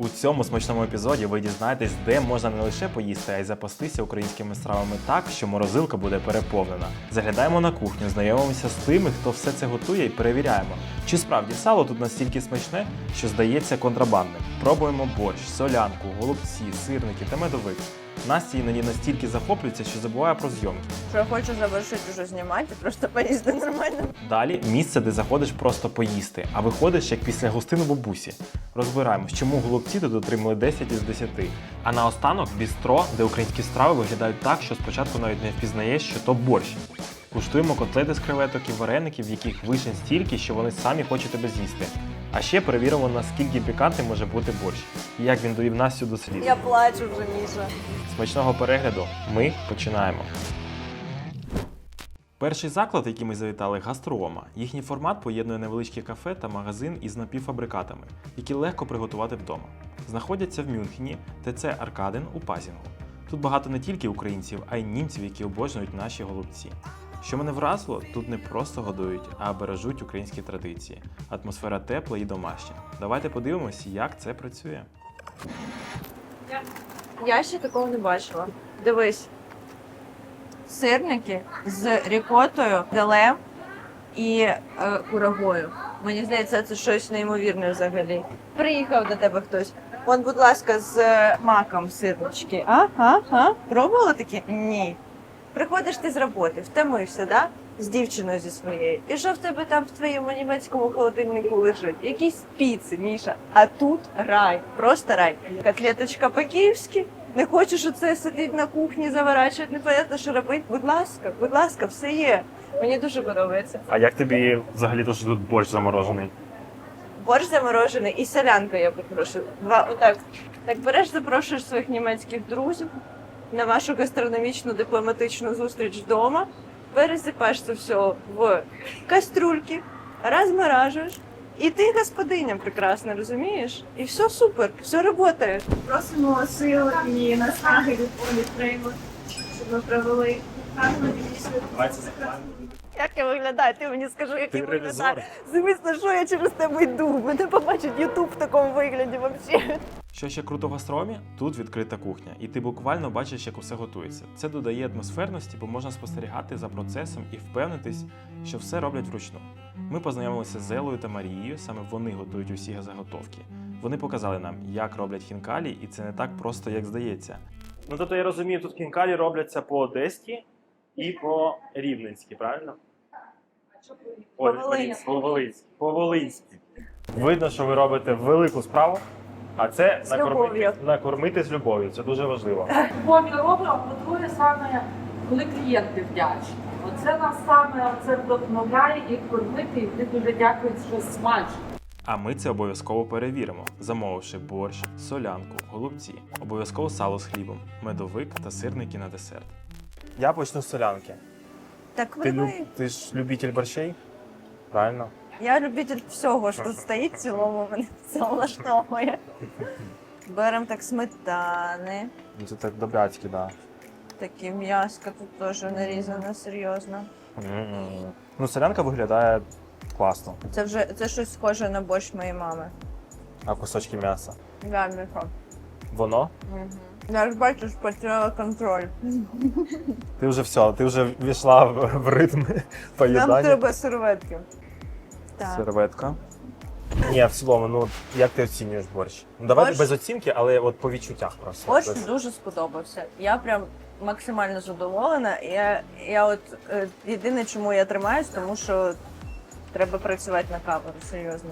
У цьому смачному епізоді ви дізнаєтесь, де можна не лише поїсти, а й запастися українськими стравами так, що морозилка буде переповнена. Заглядаємо на кухню, знайомимося з тими, хто все це готує, і перевіряємо, чи справді сало тут настільки смачне, що здається контрабандним. Пробуємо борщ, солянку, голубці, сирники та медовик. Настя іноді настільки захоплюється, що забуває про зйомки. Що я хочу завершити вже знімати, просто поїсти нормально. Далі місце, де заходиш просто поїсти, а виходиш як після гостин у бабусі. Розбираємось, чому голубці тут отримали 10 із 10. А наостанок бістро, де українські страви виглядають так, що спочатку навіть не впізнаєш, що то борщ. Куштуємо котлети з креветок і вареників, в яких вишень стільки, що вони самі хочуть тебе з'їсти. А ще перевіримо, наскільки пікантним може бути борщ, і як він довів Настю до слів. Я плачу вже, Міша. Смачного перегляду. Ми починаємо. Перший заклад, який ми завітали, гастроома. Їхній формат поєднує невеличке кафе та магазин із напівфабрикатами, які легко приготувати вдома. Знаходяться в Мюнхені, ТЦ Аркаден у Пазінгу. Тут багато не тільки українців, а й німців, які обожнюють наші голубці. Що мене вразило, тут не просто годують, а бережуть українські традиції. Атмосфера тепла і домашня. Давайте подивимося, як це працює. Я ще такого не бачила. Дивись. Сирники з рікотою, делем і е, курагою. Мені здається, це щось неймовірне взагалі. Приїхав до тебе хтось. Вон, будь ласка, з е, маком сирнички. А? А? А? Пробувала такі? Ні. Приходиш ти з роботи, втомився, да? З дівчиною зі своєю. І що в тебе там в твоєму німецькому холодильнику лежить? Якісь піци, Міша. А тут рай, просто рай. Котлеточка по-київськи. Не хочеш оце сидіти на кухні, заворачувати, непонятно, що робити. Будь ласка, будь ласка, все є. Мені дуже подобається. А як тобі взагалі то, що тут борщ заморожений? Борщ заморожений і солянка, я попрошу. Два отак. Так береш, запрошуєш своїх німецьких друзів на вашу гастрономічну дипломатичну зустріч вдома, пересипаєш це все в каструльки, розморажуєш. І ти господиня прекрасно, розумієш? І все супер, все працює. Просимо сил і наснаги від політрейму, щоб ми провели гарну Як я виглядаю? Ти мені скажи, як Ти я виглядаю. Звісно, що я через тебе йду. Мене побачить Ютуб в такому вигляді взагалі. Що ще круто в гастромі? Тут відкрита кухня, і ти буквально бачиш, як усе готується. Це додає атмосферності, бо можна спостерігати за процесом і впевнитись, що все роблять вручну. Ми познайомилися з Елою та Марією, саме вони готують усі заготовки. Вони показали нам, як роблять хінкалі, і це не так просто, як здається. Ну тобто я розумію, тут хінкалі робляться по одеськи і по рівненськи, правильно? По-волинськи. по-волинськи. По-волинськи. Видно, що ви робите велику справу, а це З накормити, любов'ю. накормити з любов'ю. Це дуже важливо. Любові робимо, по-друге, саме коли клієнти вдячні. Оце нас саме це вдохновляє і кормити, і вони дуже дякують, що смачно. А ми це обов'язково перевіримо, замовивши борщ, солянку, голубці, обов'язково сало з хлібом, медовик та сирники на десерт. Я почну з солянки. Так Ти, ви, люб... ти ж любитель борщей? Правильно? Я любитель всього, що тут стоїть в цілому, мене все влаштовує. Беремо так сметани. Ну, Це так добряцьки, да. Такі м'яско тут теж нарізано серйозно. Ну, солянка виглядає класно. Це вже це щось схоже на борщ моєї мами. А кусочки м'яса. Да, Міха. Воно? Угу. Я ж бачу, що потеряла контроль. Ти вже все, ти вже війшла в, в ритм Нам поїдання. треба серветки. Так. Серветка. Ні, в цілому, ну як ти оцінюєш борщ? Ну давай Борщ? без оцінки, але от по відчуттях просто. Борщ Без- дуже сподобався. Я прям максимально задоволена. Я, я от е, єдине, чому я тримаюсь, тому що треба працювати на камеру, серйозно.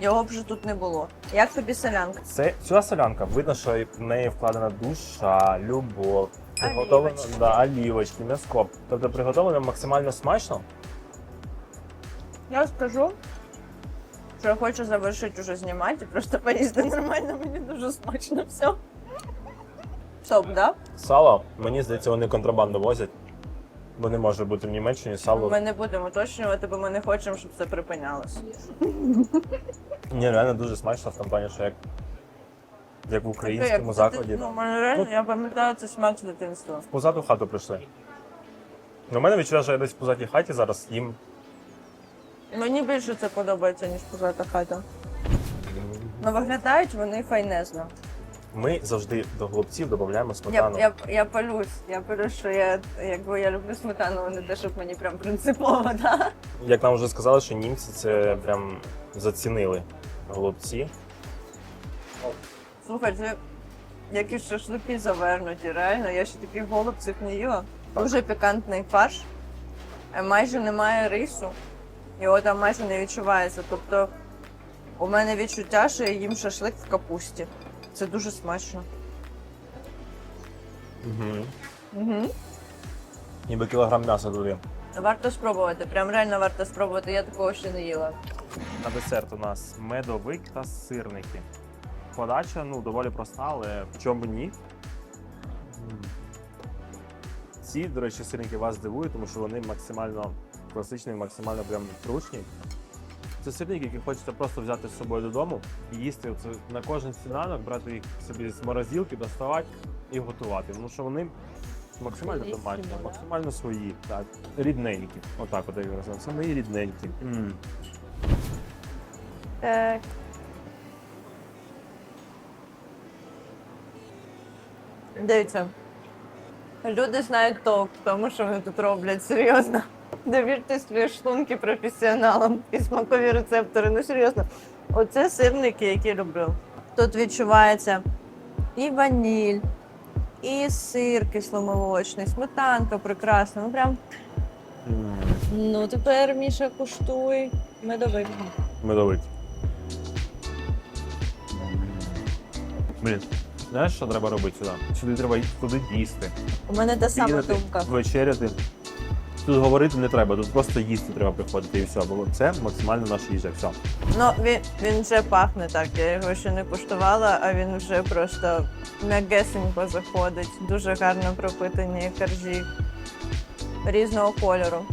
Його б вже тут не було. Як тобі солянка? Це ця солянка, видно, що в неї вкладена душа, любов, приготовлено Олівочки. да, олівочки, м'яско. Тобто приготовлено максимально смачно. Я скажу, що я хочу завершити вже знімати, просто поїсти нормально, мені дуже смачно все. Стоп, да? Сало, мені здається, вони контрабанду возять. Бо не може бути в Німеччині сало. Ми не будемо уточнювати, бо ми не хочемо, щоб це припинялося. Ні, реально дуже смачно в тому плані, що як, як в українському Як- закладі. Ну, мене реально, я пам'ятаю це смак з дитинства. Позаду хату прийшли. У мене відчуття, що я десь в позатій хаті зараз їм. Мені більше це подобається, ніж позата хата. Ну виглядають вони файнезно. Ми завжди до голубців додаємо сметану. я, я палюсь, я палюсь, що я якби я люблю сметану, не те, щоб мені прям принципово, да? Як нам вже сказали, що німці це прям зацінили голубці. Слухай, це якісь шашлики завернуті, реально. Я ще таких голубців не їла. Дуже пікантний фарш, е, майже немає рису, його там майже не відчувається. Тобто у мене відчуття, що я їм шашлик в капусті. Це дуже смачно. Угу. Угу. Ніби кілограм м'яса туди. Варто спробувати, прям реально варто спробувати. Я такого ще не їла. На десерт у нас медовик та сирники. Подача ну, доволі проста, але в чому ні. Ці, до речі, сирники вас здивують, тому що вони максимально класичні, максимально прям трушні. Це сирники, які хочеться просто взяти з собою додому і їсти оце на кожен сніданок, брати їх собі з морозилки, доставати і готувати. Тому що вони максимально домашні, максимально свої, так, рідненькі. Отак от я їх. Це мої рідненькі. М. Так. Дивіться. Люди знають толк в тому, що вони тут роблять, серйозно. Довірте свої шлунки професіоналам і смакові рецептори. Ну серйозно. Оце сирники, які люблю. Тут відчувається і ваніль, і сир кисломолочний, сметанка прекрасна. Ну прям. Ну тепер Міша куштуй медовик. Медовик. Блін, знаєш, що треба робити сюди? Сюди треба туди їсти. У мене та сама думка. Вечеряти. Тут говорити не треба, тут просто їсти треба приходити і все. Бо це максимально наша їжа. Все. Ну, він, він вже пахне так. Я його ще не куштувала, а він вже просто м'ягесенько заходить. Дуже гарно пропитані коржі різного кольору.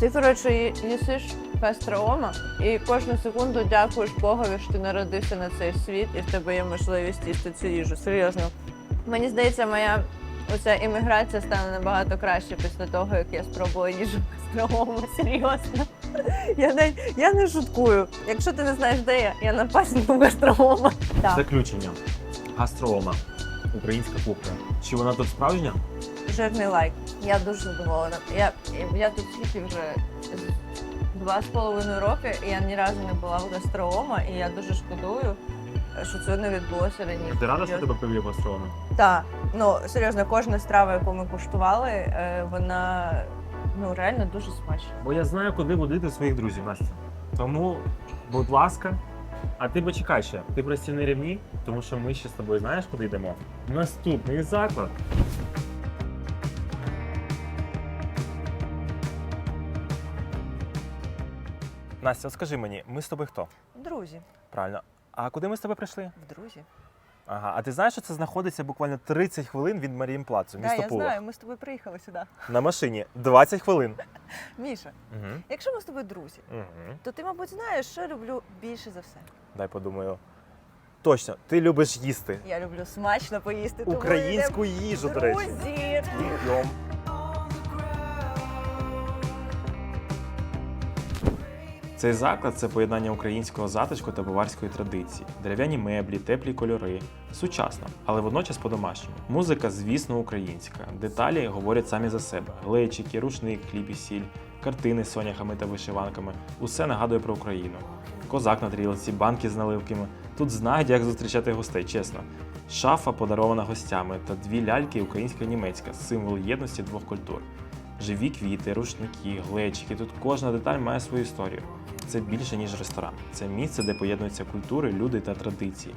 Ти, коротше, їсиш гастроома і кожну секунду дякуєш Богові, що ти народився на цей світ і в тебе є можливість їсти цю їжу. Серйозно. Мені здається, моя оця імміграція стане набагато краще після того, як я спробую їжу гастроома. Серйозно. Я не, я не шуткую. Якщо ти не знаєш, де я, я на пасіку гастроома. Так. Заключення. Гастроома. Українська кухня. Чи вона тут справжня? Жирний лайк. Я дуже задоволена. Я, я тут скільки вже з- два з половиною роки, і я ні разу не була в гастроома, і я дуже шкодую, що це не відбулося раніше. Ти рада, що тебе привів гастроома? Так, ну серйозно, кожна страва, яку ми куштували, е, вона ну реально дуже смачна. Бо я знаю, куди водити своїх друзів, Настя. Тому, будь ласка, а ти почекай ще. Ти прості не рівні, тому що ми ще з тобою знаєш, куди йдемо. Наступний заклад. Настя, от скажи мені, ми з тобою хто? Друзі, Правильно. А куди ми з тобою прийшли? в друзі. Ага, а ти знаєш, що це знаходиться буквально 30 хвилин від Маріїнплацу, місто Пуло. ми з тобою приїхали сюди. На машині 20 хвилин. Міша, Угу. якщо ми з тобою друзі, Угу. то ти, мабуть, знаєш, що я люблю більше за все. Дай подумаю. Точно, ти любиш їсти. Я люблю смачно поїсти. тому Українську їжу, до речі. Друзі! Йом. Цей заклад це поєднання українського затишку та баварської традиції, дерев'яні меблі, теплі кольори, сучасно, але водночас по-домашньому. Музика, звісно, українська. Деталі говорять самі за себе: глечики, рушник, хліб сіль, картини з соняхами та вишиванками. Усе нагадує про Україну. Козак на трілці, банки з наливками. Тут знають, як зустрічати гостей, чесно. Шафа подарована гостями та дві ляльки українська і німецька, символ єдності двох культур. Живі квіти, рушники, глечики. Тут кожна деталь має свою історію. Це більше ніж ресторан. Це місце, де поєднуються культури, люди та традиції.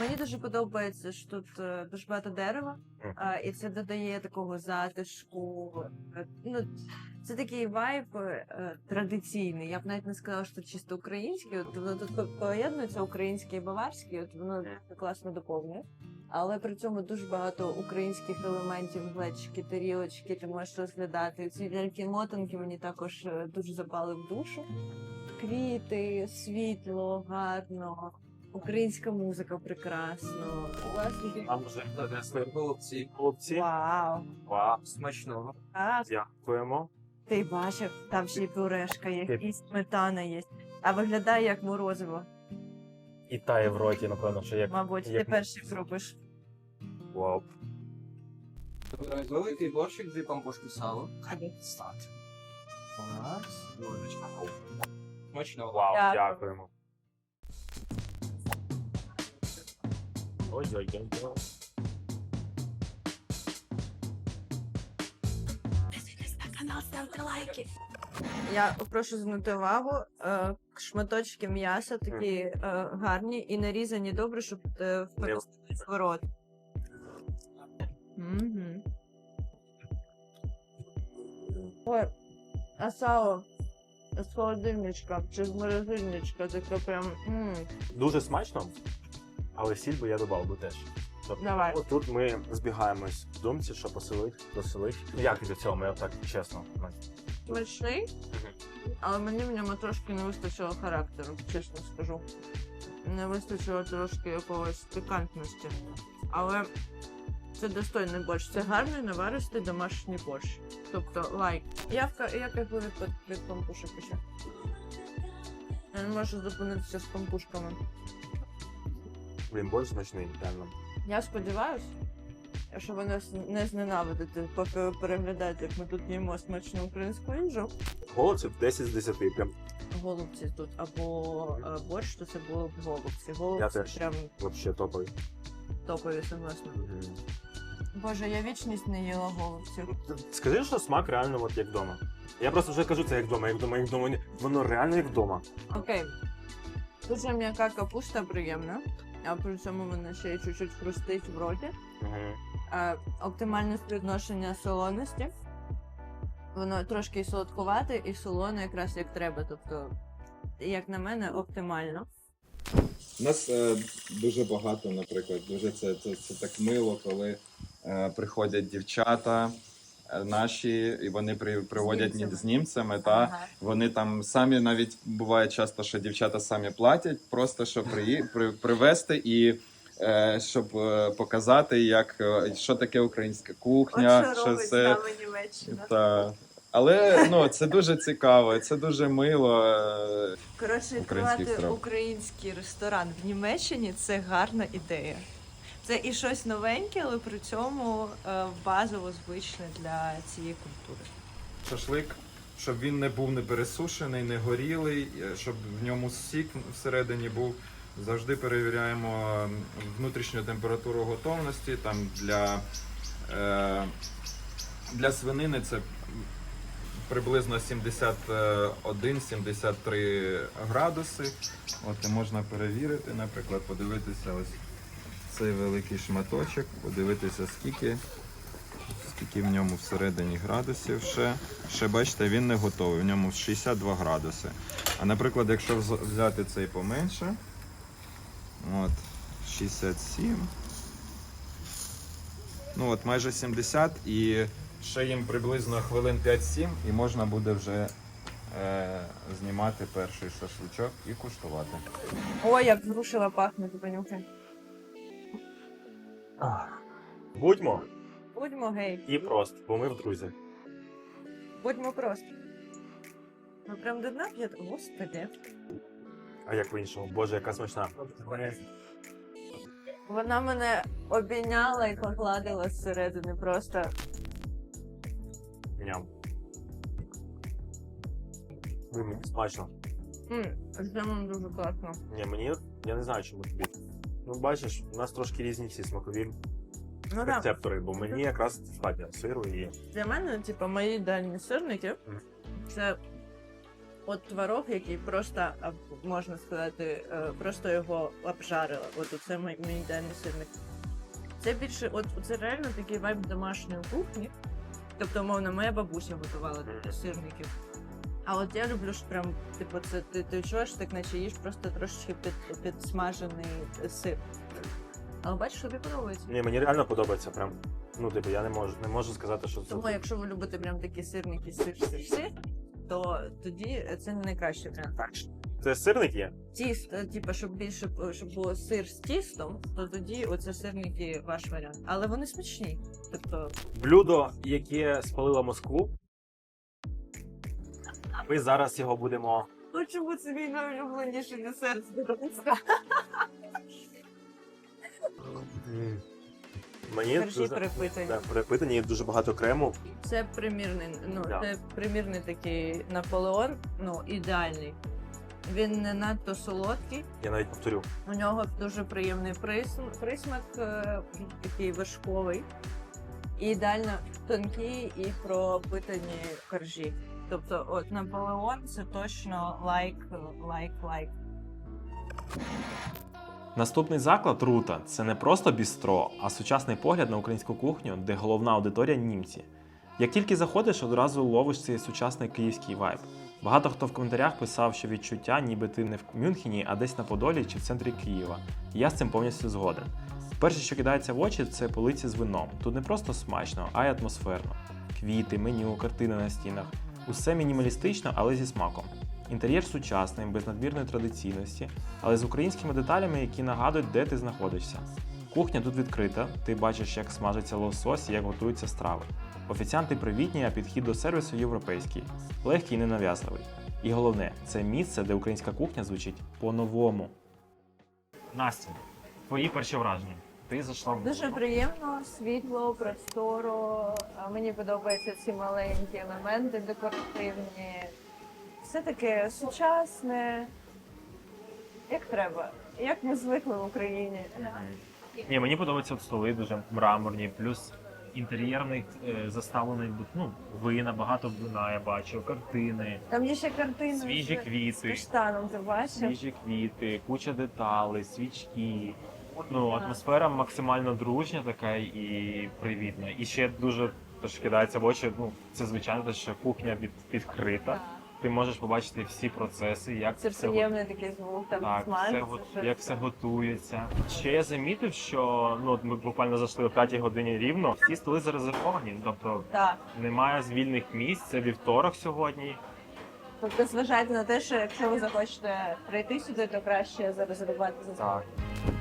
Мені дуже подобається, що тут е, дуже багато дерева, Мгм. і це додає такого затишку. Е, Ну, це такий вайб е, традиційний. Я б навіть не сказала, що чисто український. От воно тут по- поєднується українське і баварське, от воно класно доповнює. Але при цьому дуже багато українських елементів, глечики, тарілочки, ти можеш розглядати. Ці ляльки мотанки мені також е, дуже запали в душу. Квіти, світло, гарно. Українська музика прекрасно. Класно. Нам вже Принесли голубці. хлопці. Вау! Вау. Смачного. А, Дякуємо. ти бачив, там ще й пюрешка є, Ти- і сметана є. А виглядає як морозиво. І тає в роті, напевно, що як. Мабуть, ти як- перший пробуєш. Вау. Великий борщик, дві пампушки сала. Стати. Раз. Смачно. Вау, Дякую. дякуємо. Ой-ой-ой. Я прошу звернути увагу. е, Шматочки м'яса такі е, гарні і нарізані добре, щоб е, впустити в рот. Мгм. Ой, а сало з холодильничка чи з морозильничка, таке прям. м. Дуже смачно, але сіль би я додав би теж. Тобто, Давай. Тут ми збігаємось в думці, що посилить, досилить. Як до цього, я так чесно. Смачний, але мені в ньому трошки не вистачило характеру, чесно скажу. Не вистачило трошки якогось пікантності. Але це достойний борщ. Це гарний наваристий домашній борщ. Тобто лайк. Я в я кайфую від, від пампушок ще. Я не можу зупинитися з пампушками. Блін, борщ смачний, реально. Я сподіваюся, що ви нас не зненавидите, поки ви переглядаєте, як ми тут їмо смачну українську їжу. Голодці 10 з 10, прям Голубці тут або е, борщ, то це було б голубці. Голубці теж. прям вообще топовий. топові, согласна. Боже, я вічність не їла голубців. Скажи, що смак реально от як вдома. Я просто вже кажу це як вдома, як вдома, як вдома. Воно реально як вдома. Окей. Дуже м'яка капуста приємна, а при цьому вона ще й чуть-чуть хрустить в роті. Е, оптимальне співвідношення солоності. Воно трошки і солодкувате, і солоне якраз як треба. Тобто, як на мене, оптимально. У нас е, дуже багато, наприклад, дуже це, це, це так мило, коли е, приходять дівчата наші, і вони при, приводять ні- німцями. з німцями, та Ага. вони там самі навіть буває часто, що дівчата самі платять, просто щоб при, при, привезти і. е, Щоб е, показати, як е, що таке українська кухня, От що робить це нами Німеччина. та але ну це дуже цікаво, це дуже мило. Коротше, відкривати український ресторан в Німеччині це гарна ідея. Це і щось новеньке, але при цьому е, базово звичне для цієї культури. шашлик, щоб він не був не пересушений, не горілий, е, щоб в ньому сік всередині був. Завжди перевіряємо внутрішню температуру готовності. Там для, е, для свинини це приблизно 71-73 градуси. От і можна перевірити, наприклад, подивитися ось цей великий шматочок, подивитися скільки скільки в ньому всередині градусів ще. Ще бачите, він не готовий, в ньому 62 градуси. А наприклад, якщо взяти цей поменше, от, 67. Ну от майже 70 і ще їм приблизно хвилин 5-7 і можна буде вже е, знімати перший шашличок і куштувати. Ой, як зрушила пахне, ти понюхай. Будьмо Будьмо гей, і просто, бо ми в друзях. будьмо просто. Ми прям до дна п'єте. Господи. А як по-іншому? Боже, яка смачна. Вона мене обійняла і погладила зсередини просто. Ням. Блін, Смачно. М, з джемом дуже класно. Ні, мені я не знаю, чому тобі. Ну, бачиш, у нас трошки різні ці смакові Ну рецептори, бо мені якраз достатньо сиру і. Для мене, типу, мої ідеальні сирники Мгм. це от творог, який просто, можна сказати, е, просто його обжарила. От це мій, мій ідеальний сирник. Це більше, от це реально такий вайб домашньої кухні. Тобто, умовно, моя бабуся готувала таких сирників. А от я люблю, що прям, типу, це ти, ти чуєш, так наче їш просто трошечки під, підсмажений сир. Але бачиш, тобі подобається. Ні, мені реально подобається прям. Ну, типу, я не можу, не можу сказати, що це. Тому, якщо ви любите прям такі сирники, сир, сир, сир, то тоді це не найкраще варіант. Це сирник є? Тісто, типу, щоб більше щоб було сир з тістом, то тоді оце сирники ваш варіант. Але вони смачні. Тобто, Блюдо, яке спалило Москву. Ми зараз його будемо От чому це мій найулюбленіший десерт з Донецька. Мені Коржі перепитані. да, перепитані дуже багато крему. Це примірний, ну Да. це примірний такий Наполеон, ну ідеальний. Він не надто солодкий, Я навіть повторю. у нього дуже приємний присм- присмак, е, такий вершковий. І ідеально тонкі і пропитані коржі. Тобто, от Наполеон це точно лайк, лайк, лайк. Наступний заклад Рута це не просто бістро, а сучасний погляд на українську кухню, де головна аудиторія німці. Як тільки заходиш, одразу ловиш цей сучасний київський вайб. Багато хто в коментарях писав, що відчуття, ніби ти не в Мюнхені, а десь на Подолі чи в центрі Києва. Я з цим повністю згоден. Перше, що кидається в очі, це полиці з вином. Тут не просто смачно, а й атмосферно. Квіти, меню, картини на стінах. Усе мінімалістично, але зі смаком. Інтер'єр сучасний, без надмірної традиційності, але з українськими деталями, які нагадують, де ти знаходишся. Кухня тут відкрита, ти бачиш, як смажиться лосось і як готуються страви. Офіціанти привітні, а підхід до сервісу європейський, легкий і ненав'язливий. І головне, це місце, де українська кухня звучить по-новому. Настя, твої перші враження. Ти зайшла в Дуже приємно, світло, просторо. Мені подобаються ці маленькі елементи декоративні. Все таке сучасне, як треба, як ми звикли в Україні. Ні, мені подобаються от столи дуже мраморні, плюс інтер'єрний е, заставлений ну, вина, багато вина я бачив, картини, Там є ще картини свіжі з- з квіти, каштаном, ти бачив? свіжі квіти, куча деталей, свічки. Ну, атмосфера максимально дружня така і привітна. І ще дуже теж кидається в очі. Ну, це звичайно, те, що кухня від, відкрита. Ти можеш побачити всі процеси, як Це все приємний такий звук, там Так, все, го- як все готується. Ще я замітив, що ну ми буквально зайшли о 5 годині рівно. Всі столи зарезервовані, тобто Так. немає звільних місць. Це вівторок сьогодні. Тобто зважайте на те, що якщо ви захочете прийти сюди, то краще зарезервувати за Так.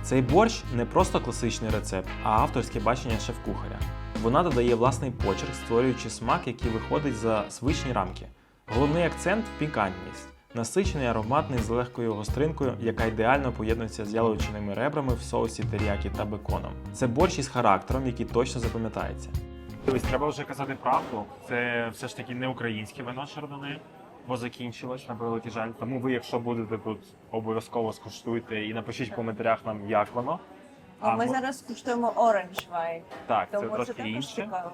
Цей борщ не просто класичний рецепт, а авторське бачення шеф-кухаря. Вона додає власний почерк, створюючи смак, який виходить за звичні рамки. Головний акцент пікантність. Насичений, ароматний з легкою гостринкою, яка ідеально поєднується з яловичиними ребрами в соусі теріякі та беконом. Це борщ із характером, який точно запам'ятається. Треба вже казати правду. Це все ж таки не українське вино шардоне, бо закінчилось на превеликий жаль. Тому ви, якщо будете тут, обов'язково скуштуйте і напишіть в коментарях нам, як воно. А ми зараз куштуємо оранж вайн, так, це тому це трошки також інше. цікаво.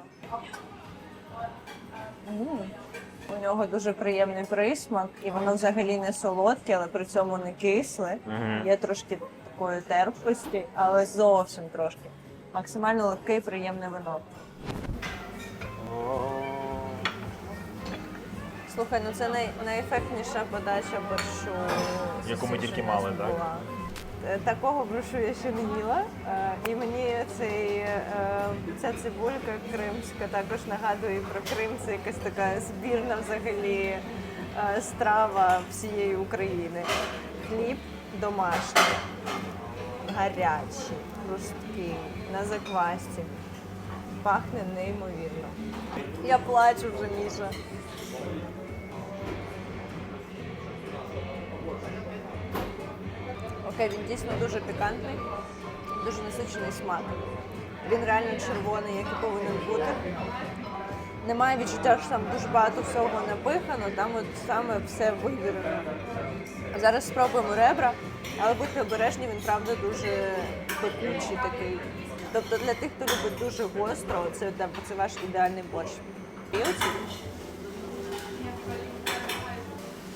М, У нього дуже приємний присмак, і воно взагалі не солодке, але при цьому не кисле. Мгм. Є трошки такої терпкості, але зовсім трошки. Максимально легке і приємне вино. Слухай, ну це най, найефектніша подача борщу. Яку ми тільки мали, так? була. Е, Такого борщу я ще не їла. Е, І мені цей, е, ця цибулька кримська також нагадує про Крим. Це якась така збірна взагалі страва всієї України. Хліб домашній, гарячий, хрусткий, на заквасці. Пахне неймовірно. Я плачу вже, Міша. Окей, він дійсно дуже пікантний, дуже насичений смак. Він реально червоний, як і повинен бути. Немає відчуття, що там дуже багато всього напихано, там от саме все вивірено. Зараз спробуємо ребра, але будьте обережні, він правда дуже пекучий такий. Тобто для тих, хто любить дуже гостро, це, це ваш ідеальний борщ. І оці.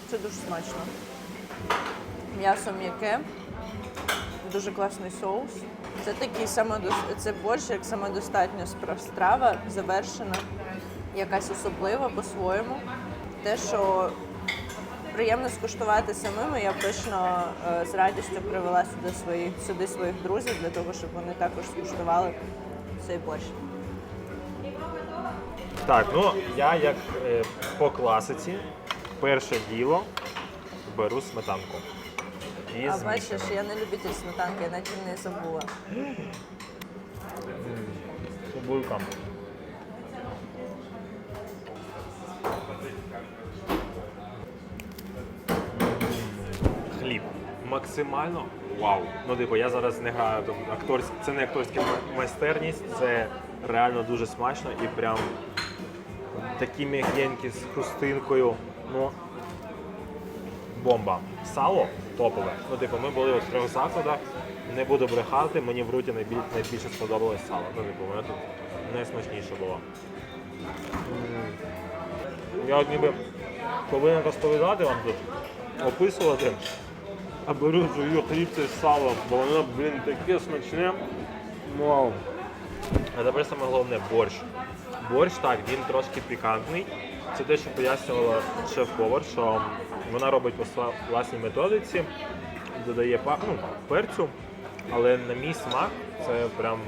Це дуже смачно. М'ясо м'яке, дуже класний соус. Це такий самодос... це борщ як самодостатня страва, завершена, якась особлива по-своєму. Те, що приємно скуштувати самими, я точно е, з радістю привела сюди своїх, сюди своїх друзів для того, щоб вони також скуштували цей борщ. Так, ну я як е, по класиці, перше діло беру сметанку. І А бачиш, я не любитель сметанки, я навіть не забула. Цибулька. хліб. Максимально вау. Ну, типу, я зараз не граю там акторськ... це не акторська майстерність, це реально дуже смачно і прям такі м'якенькі з хрустинкою. Ну, бомба. Сало топове. Ну, типу, ми були у трьох закладах. Не буду брехати, мені в руті найбіль... найбільше сподобалось сало. Ну, типу, воно тут найсмачніше було. Я от ніби повинен розповідати вам тут, описувати, а беру жую хліб з салом, бо воно, блін, таке смачне. Вау. А тепер саме головне борщ. Борщ так, він трошки пікантний. Це те, що пояснювала шеф-повар, що вона робить по власній методиці, додає ну, перцю, але на мій смак це прям,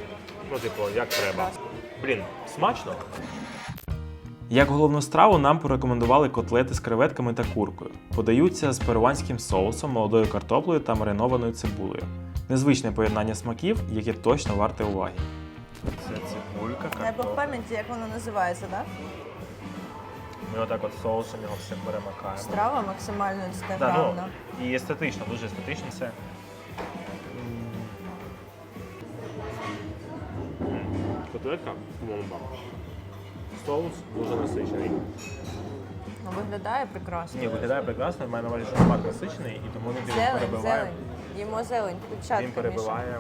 ну, типу, як треба. Блін, смачно. Як головну страву нам порекомендували котлети з креветками та куркою. Подаються з перуанським соусом, молодою картоплею та маринованою цибулею. Незвичне поєднання смаків, яке точно варте уваги. Це цибулька, Треба в пам'яті, як воно називається, так? Ми отак от соусом його все перемакаємо. Страва максимально Да, ну, і естетично, дуже естетично все. Котлетка бомба. Соус дуже насичений. Ну, виглядає прекрасно. Ні, виглядає прекрасно, маю на увазі, що смак насичений, і тому він Зелень, перебиває. зелень. Їмо зелень. Він перебиває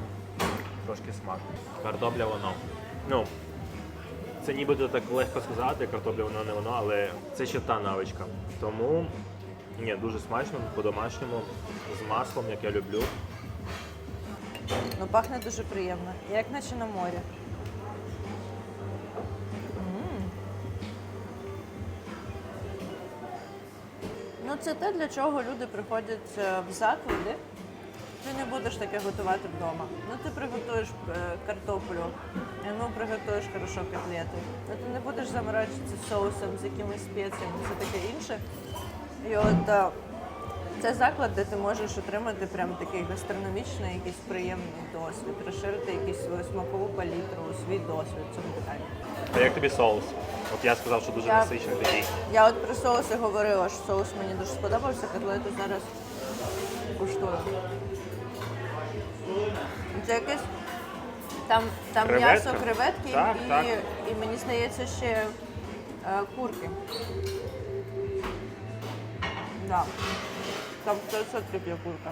трошки смак. Картопля воно. Ну, це нібито так легко сказати, картопля воно не воно, але це ще та навичка. Тому ні, дуже смачно, по-домашньому, з маслом, як я люблю. Ну, пахне дуже приємно. Як наче на морі. М. Ну, це те, для чого люди приходять е, в заклади. Ти не будеш таке готувати вдома. Ну ти приготуєш е, картоплю, ну приготуєш хорошо котлети. Ну ти не будеш заморачуватися соусом з якимись спеціями, це таке інше. І от е, це заклад, де ти можеш отримати прям такий гастрономічний, якийсь приємний досвід, розширити якусь свою смакову палітру, свій досвід в цьому питанні. А як тобі соус? От я сказав, що дуже Я- насичений такий. Я от про соуси говорила, що соус мені дуже сподобався, котлету зараз куштую. Це якесь там, там Креветка? м'ясо, креветки Так, і, так. і мені здається ще е, курки. Да. Там 100% є курка.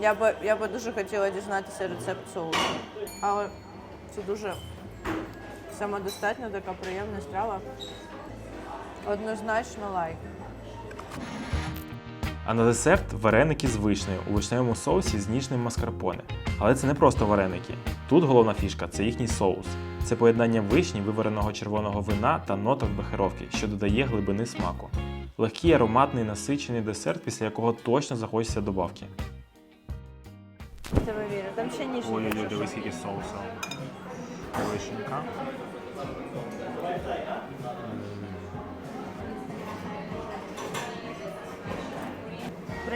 Я би, я би дуже хотіла дізнатися рецепт соусу. Але це дуже самодостатня, така приємна страва. Однозначно лайк. А на десерт вареники з вишнею у вишневому соусі з ніжним маскарпоне. Але це не просто вареники. Тут головна фішка це їхній соус. Це поєднання вишні, вивареного червоного вина та ноток бехеровки, що додає глибини смаку. Легкий ароматний насичений десерт, після якого точно захочеться добавки. Це вірю. Там ще ніжні. Ой-ой-ой, дивись, скільки соусу. Вишенька.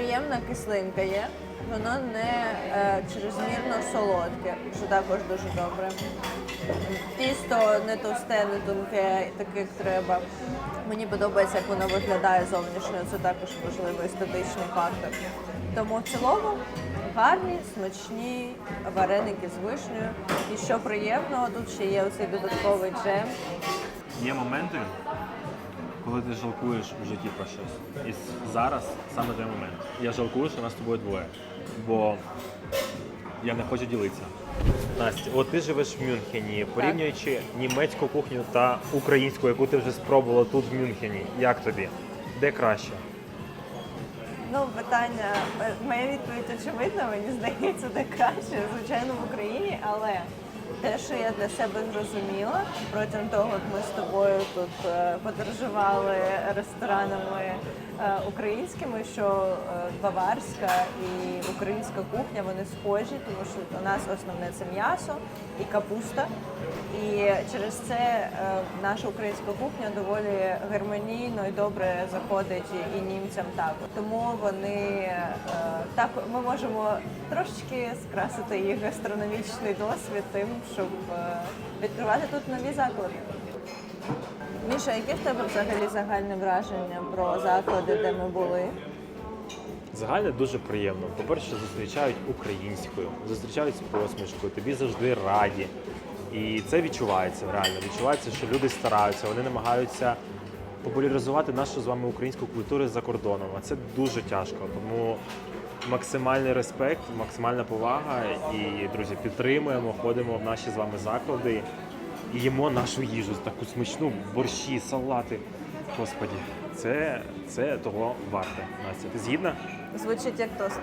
Приємна кислинка є. Воно не е, чрезмірно солодке, що також дуже добре. Тісто не товсте, не тонке, таке як треба. Мені подобається, як воно виглядає зовнішньо. Це також важливий естетичний фактор. Тому в цілому гарні, смачні вареники з вишнею. І що приємного, тут ще є оцей додатковий джем. Є моменти, коли ти жалкуєш в житті про щось. І зараз саме той момент. Я жалкую, що нас з тобою двоє. Бо я не хочу ділитися. Настя, от ти живеш в Мюнхені, порівнюючи німецьку кухню та українську, яку ти вже спробувала тут в Мюнхені. Як тобі? Де краще? Ну, питання, е, моя відповідь очевидна, мені здається, де краще, звичайно, в Україні, але те, що я для себе зрозуміла. Протягом того, як ми з тобою тут е, подорожували ресторанами українськими, що е, баварська і українська кухня вони схожі, тому що у нас основне це м'ясо і капуста. І через це е, наша українська кухня доволі гармонійно і добре заходить і- німцям також. Тому вони е, так ми можемо трошечки скрасити їх гастрономічний досвід тим, щоб е, відкривати тут нові заклади. Міша, яке в тебе взагалі загальне враження про заклади, де ми були? Загально дуже приємно. По-перше, зустрічають українською, зустрічають з посмішкою, тобі завжди раді. І це відчувається реально. Відчувається, що люди стараються, вони намагаються популяризувати нашу з вами українську культуру за кордоном. А це дуже тяжко. Тому максимальний респект, максимальна повага. І, друзі, підтримуємо, ходимо в наші з вами заклади і їмо нашу їжу, таку смачну борщі, салати. Господі, це, це того варте. Настя, ти згідна? Звучить як тост.